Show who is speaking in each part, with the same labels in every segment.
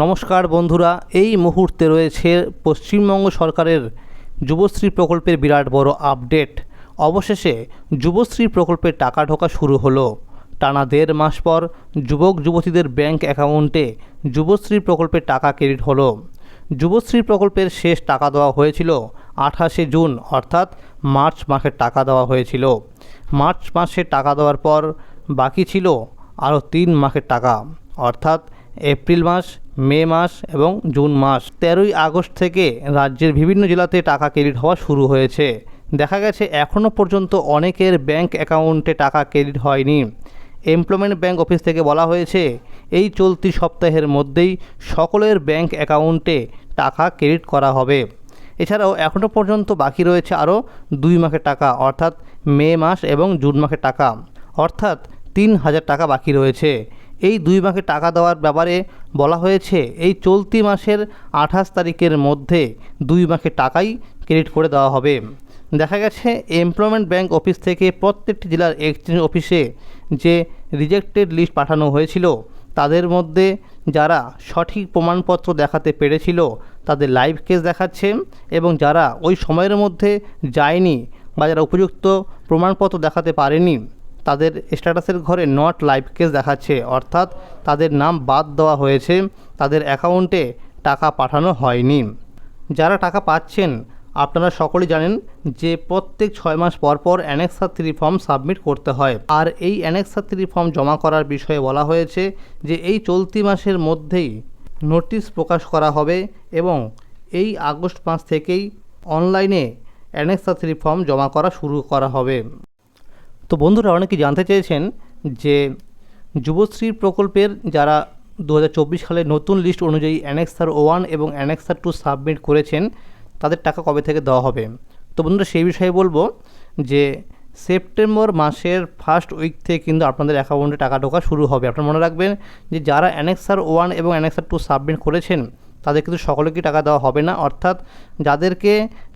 Speaker 1: নমস্কার বন্ধুরা, এই মুহূর্তে রয়েছে পশ্চিমবঙ্গ সরকারের যুবশ্রী প্রকল্পের বিরাট বড় আপডেট। অবশেষে যুবশ্রী প্রকল্পের টাকা ঢোকা শুরু হলো। টানা দেড় মাস পর যুবক যুবতীদের ব্যাংক অ্যাকাউন্টে যুবশ্রী প্রকল্পের টাকা ক্রেডিট হলো। যুবশ্রী প্রকল্পের শেষ টাকা দেওয়া হয়েছিল আঠাশে জুন, অর্থাৎ মার্চ মাসের টাকা দেওয়া হয়েছিল। মার্চ মাসে টাকা দেওয়ার পর বাকি ছিল আরও তিন মাসের টাকা, অর্থাৎ এপ্রিল মাস মে মাস এবং জুন মাস। তেরোই আগস্ট থেকে রাজ্যের বিভিন্ন জেলাতে টাকা ক্রেডিট হওয়া শুরু হয়েছে। দেখা গেছে এখনও পর্যন্ত অনেকের ব্যাংক অ্যাকাউন্টে টাকা ক্রেডিট হয়নি। এমপ্লয়মেন্ট ব্যাংক অফিস থেকে বলা হয়েছে, এই চলতি সপ্তাহের মধ্যেই সকলের ব্যাংক অ্যাকাউন্টে টাকা ক্রেডিট করা হবে। এছাড়াও এখনও পর্যন্ত বাকি রয়েছে আরও দুই মাসের টাকা, অর্থাৎ মে মাস এবং জুন মাসের টাকা। অর্থাৎ তিন হাজার টাকা বাকি রয়েছে। এই দুই মাসে টাকা দেওয়ার ব্যাপারে বলা হয়েছে, এই চলতি মাসের আঠাশ তারিখের মধ্যে দুই মাসে টাকাই ক্রেডিট করে দেওয়া হবে। দেখা গেছে, এমপ্লয়মেন্ট ব্যাংক অফিস থেকে প্রত্যেকটি জেলার এক্সচেঞ্জ অফিসে যে রিজেক্টেড লিস্ট পাঠানো হয়েছিল, তাদের মধ্যে যারা সঠিক প্রমাণপত্র দেখাতে পেরেছিল, তাদের লাইভ কেস দেখাচ্ছে এবং যারা ওই সময়ের মধ্যে যায়নি বা যারা উপযুক্ত প্রমাণপত্র দেখাতে পারেনি তাদের স্ট্যাটাসের ঘরে নট লাইভ কেস দেখাচ্ছে। অর্থাৎ তাদের নাম বাদ দেওয়া হয়েছে। তাদের অ্যাকাউন্টে টাকা পাঠানো হয়নি। যারা টাকা পাচ্ছেন, আপনারা সকলেই জানেন যে প্রত্যেক ছয় মাস পর পর অ্যানেক্সা থ্রি ফর্ম সাবমিট করতে হয়। আর এই অ্যানেক্সা থ্রি ফর্ম জমা করার বিষয়ে বলা হয়েছে যে এই চলতি মাসের মধ্যেই নোটিশ প্রকাশ করা হবে এবং এই আগস্ট মাস থেকেই অনলাইনে অ্যানেক্সা থ্রি ফর্ম জমা করা শুরু করা হবে। তো বন্ধুরা অনেকে জানতে চেয়েছেন যে যুবশ্রী প্রকল্পের যারা দু হাজার চব্বিশ সালে নতুন লিস্ট অনুযায়ী অ্যানেক্সার ওয়ান এবং অ্যানেক্সার টু সাবমিট করেছেন, তাদের টাকা কবে থেকে দেওয়া হবে? তো বন্ধুরা সেই বিষয়ে বলব যে সেপ্টেম্বর মাসের ফার্স্ট উইক থেকে কিন্তু আপনাদের অ্যাকাউন্টে টাকা ঢোকা শুরু হবে। আপনারা মনে রাখবেন যে যারা অ্যানেক্সার ওয়ান এবং অ্যানেক্সার টু সাবমিট করেছেন, তাদের কিন্তু সকলকে টাকা দেওয়া হবে না। অর্থাৎ যাদেরকে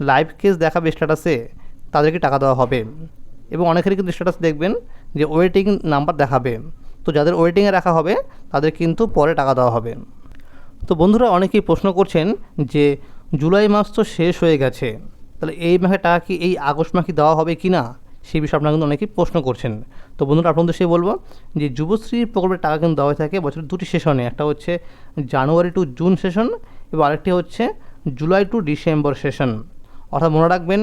Speaker 1: লাইভ কেস দেখাবে স্ট্যাটাসে তাদেরকে টাকা দেওয়া হবে। এবং অনেকেরই কিন্তু স্ট্যাটাস দেখবেন যে ওয়েটিং নাম্বার দেখাবে। তো যাদের ওয়েটিংয়ে রাখা হবে, তাদের কিন্তু পরে টাকা দেওয়া হবে। তো বন্ধুরা, অনেকেই প্রশ্ন করছেন যে জুলাই মাস তো শেষ হয়ে গেছে, তাহলে এই মাসে টাকা কি, এই আগস্ট মাসে দেওয়া হবে কি না? সেই বিষয়ে আপনারা কিন্তু অনেকেই প্রশ্ন করছেন। তো বন্ধুরা, আপনাদের সে বলব যে যুবশ্রী প্রকল্পের টাকা কিন্তু দেওয়া হয়ে থাকে বছরের দুটি সেশনে একটা হচ্ছে জানুয়ারি টু জুন সেশন এবং আরেকটি হচ্ছে জুলাই টু ডিসেম্বর সেশন অর্থাৎ মনে রাখবেন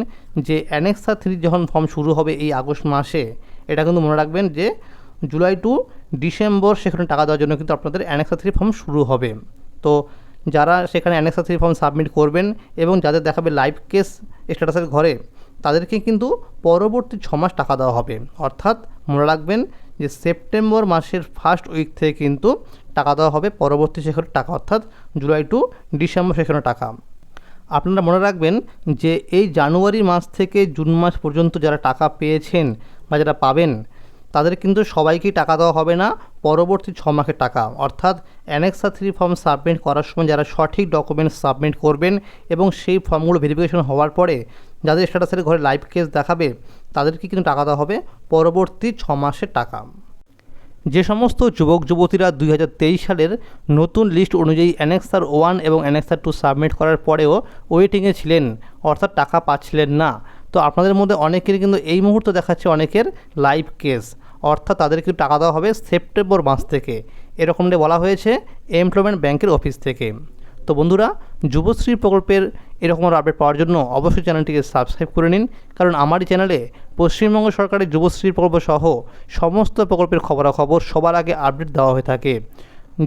Speaker 1: যে অ্যানেক্সা থ্রি যখন ফর্ম শুরু হবে এই আগস্ট মাসে, এটা কিন্তু মনে রাখবেন যে জুলাই টু ডিসেম্বর সেখানে টাকা দেওয়ার জন্য কিন্তু আপনাদের অ্যানেক্সা থ্রি ফর্ম শুরু হবে। তো যারা সেখানে অ্যানেক্সা থ্রি ফর্ম সাবমিট করবেন এবং যাদের দেখাবে লাইভ কেস স্ট্যাটাসের ঘরে, তাদেরকে কিন্তু পরবর্তী ছ মাস টাকা দেওয়া হবে। অর্থাৎ মনে রাখবেন যে সেপ্টেম্বর মাসের ফার্স্ট উইক থেকে কিন্তু টাকা দেওয়া হবে, পরবর্তী সেখানে টাকা, অর্থাৎ জুলাই টু ডিসেম্বর সেখানে টাকা। আপনারা মনে রাখবেন যে এই জানুয়ারি মাস থেকে জুন মাস পর্যন্ত যারা টাকা পেয়েছেন বা যারা পাবেন, তাদের কিন্তু সবাইকেই টাকা দেওয়া হবে না। পরবর্তী ছ মাসের টাকা। অর্থাৎ অ্যানেক্সা থ্রি ফর্ম সাবমিট করার সময় যারা সঠিক ডকুমেন্টস সাবমিট করবেন এবং সেই ফর্মগুলো ভেরিফিকেশন হওয়ার পরে যাদের স্ট্যাটাসের ঘরে লাইভ কেস দেখাবে, তাদেরকে কিন্তু টাকা দেওয়া হবে। পরবর্তী ছ মাসের টাকা। যে সমস্ত যুবক, যুবতীরা দুই হাজার তেইশ সালের নতুন লিস্ট অনুযায়ী অ্যানেক্সার ওয়ান এবং অ্যানেক্সার টু সাবমিট করার পরেও ওয়েটিংয়ে ছিলেন, অর্থাৎ টাকা পাচ্ছিলেন না। তো আপনাদের মধ্যে অনেকেরই কিন্তু এই মুহূর্তে দেখাচ্ছে অনেকের লাইভ কেস, অর্থাৎ তাদের কিন্তু টাকা দেওয়া হবে সেপ্টেম্বর মাস থেকে। এরকমটা বলা হয়েছে এমপ্লয়মেন্ট ব্যাংকের অফিস থেকে। তো বন্ধুরা, যুবশ্রী প্রকল্পের এরকম আপডেট পাওয়ার জন্য অবশ্যই চ্যানেলটিকে সাবস্ক্রাইব করে নিন। কারণ আমারই চ্যানেলে পশ্চিমবঙ্গ সরকারের যুবশ্রী প্রকল্প সহ সমস্ত প্রকল্পের খবরাখবর সবার আগে আপডেট দেওয়া হয়ে থাকে।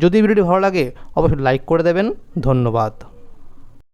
Speaker 1: যদি ভিডিওটি ভালো লাগে, অবশ্যই লাইক করে দেবেন। ধন্যবাদ।